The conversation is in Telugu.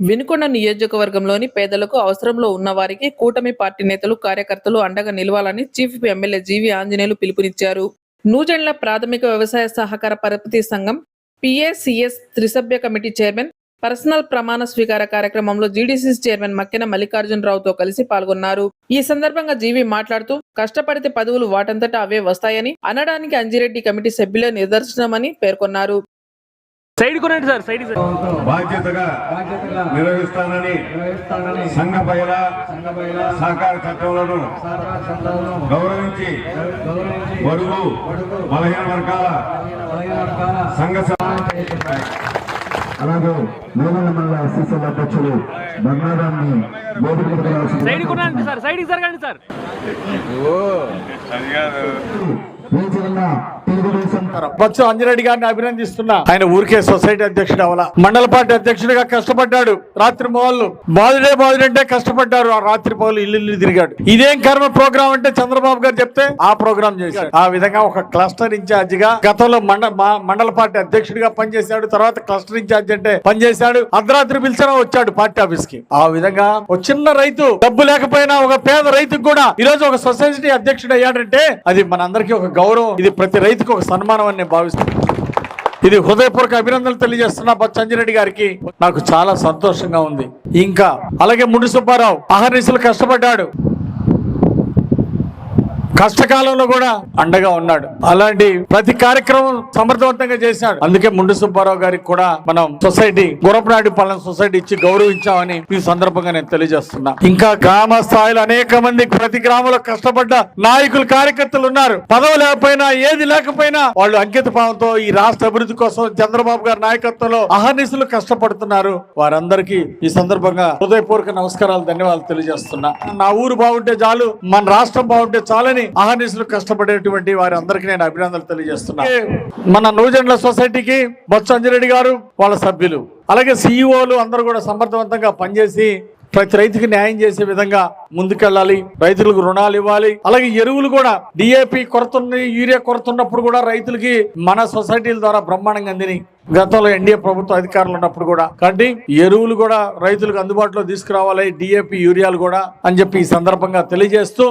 వినుకొండ నియోజకవర్గంలోని పేదలకు అవసరంలో ఉన్న వారికి కూటమి పార్టీ నేతలు కార్యకర్తలు అండగా నిలవాలని చీఫ్ ఎమ్మెల్యే జీవి ఆంజనేయులు పిలుపునిచ్చారు. నూజెండ్ల ప్రాథమిక వ్యవసాయ సహకార పరపతి సంఘం పిఏసిఎస్ త్రిసభ్య కమిటీ చైర్మన్ పర్సనల్ ప్రమాణ స్వీకార కార్యక్రమంలో జీడీసీసీ చైర్మన్ మక్కెన మల్లికార్జునరావుతో కలిసి పాల్గొన్నారు. ఈ సందర్భంగా జీవి మాట్లాడుతూ కష్టపడితే పదవులు వాటంతటా అవే వస్తాయని అనడానికి అంజిరెడ్డి కమిటీ సభ్యులే నిదర్శనమని పేర్కొన్నారు. సైడ్ కొనండి సార్ సైడ్ సార్ బాధ్యతగా నిర్వహిస్తానని సంఘ బయల సంఘ బయల సహకార చట్టంలోను గౌరవించి గౌరవించి బడుగు బలహీన వర్గాల సంఘ అలాగే మండల అధ్యక్షులు బంగారాన్ని సైడ్ కొనండి sir side sir. Telugu Desam Botsa Anjireddy గారిని అభినందిస్తున్నా. ఆయన ఊరికే సొసైటీ అధ్యక్షుడు అవల. మండల పార్టీ అధ్యక్షుడిగా కష్టపడ్డాడు. రాత్రి మొదలు బాధుడే బాధుడంటే కష్టపడ్డారు. ఆ రాత్రి పౌలు ఇల్లు ఇల్లు తిరిగాడు. ఇదేం కర్మ ప్రోగ్రామ్ అంటే చంద్రబాబు గారు చెప్తే ఆ ప్రోగ్రామ్ చేశాడు. ఆ విధంగా ఒక క్లస్టర్ ఇన్ఛార్జ్గా గతంలో మండ మండల పార్టీ అధ్యక్షుడిగా పనిచేశాడు. తర్వాత క్లస్టర్ ఇన్ఛార్జ్ అంటే పనిచేశాడు. అర్ధరాత్రి పిలిచినా వచ్చాడు పార్టీ ఆఫీస్కి ఆ విధంగా ఒక చిన్న రైతు డబ్బు లేకపోయినా ఒక పేద రైతుకు కూడా ఈ రోజు ఒక సొసైటీ అధ్యక్షుడు అయ్యాడంటే అది మనందరికీ ఒక గౌరవం. ఇది ప్రతి రైతుకు ఒక సన్మానం అని నేను భావిస్తున్నాను ఇది హృదయపూర్వక అభినందనలు తెలియజేస్తున్న బచ్చంజిరెడ్డి గారికి. నాకు చాలా సంతోషంగా ఉంది. ఇంకా అలాగే ముడి సుబ్బారావు అహర్నిశలు కష్టపడ్డాడు. కష్టకాలంలో కూడా అండగా ఉన్నాడు. అలాంటి ప్రతి కార్యక్రమం సమర్థవంతంగా చేశాడు. అందుకే ముండు సుబ్బారావు గారికి కూడా మనం సొసైటీ గురపనాడి పాలన సొసైటీ ఇచ్చి గౌరవించామని ఈ సందర్భంగా నేను తెలియజేస్తున్నా. ఇంకా గ్రామ స్థాయిలో అనేక మంది ప్రతి గ్రామంలో కష్టపడ్డ నాయకులు కార్యకర్తలు ఉన్నారు. పదవి లేకపోయినా ఏది లేకపోయినా వాళ్ళు అంకిత భావంతో ఈ రాష్ట్ర అభివృద్ధి కోసం చంద్రబాబు గారి నాయకత్వంలో అహర్నిశలు కష్టపడుతున్నారు. వారందరికీ ఈ సందర్భంగా హృదయపూర్వక నమస్కారాలు ధన్యవాదాలు తెలియజేస్తున్నా. నా ఊరు బాగుంటే చాలు మన రాష్ట్రం బాగుంటే చాలని అహర్నిశలు కష్టపడేటువంటి వారి అందరికీ నేను అభినందనలు తెలియజేస్తున్నా. మన నూజెండ్ల సొసైటీకి బొత్స అంజిరెడ్డి గారు వాళ్ళ సభ్యులు. అలాగే సిఇఓలు అందరూ కూడా సమర్థవంతంగా పనిచేసి ప్రతి రైతుకి న్యాయం చేసే విధంగా ముందుకెళ్ళాలి రైతులకు రుణాలు ఇవ్వాలి. అలాగే ఎరువులు కూడా డిఏపి కొరత యూరియా కొరత ఉన్నప్పుడు కూడా రైతులకి మన సొసైటీల ద్వారా బ్రహ్మాండంగా అందిని. గతంలో ఎన్డీఏ ప్రభుత్వ అధికారులు ఉన్నప్పుడు కూడా. కాబట్టి ఎరువులు కూడా రైతులకు అందుబాటులో తీసుకురావాలి డిఏపి యూరియాలు కూడా అని చెప్పి ఈ సందర్భంగా తెలియజేస్తూ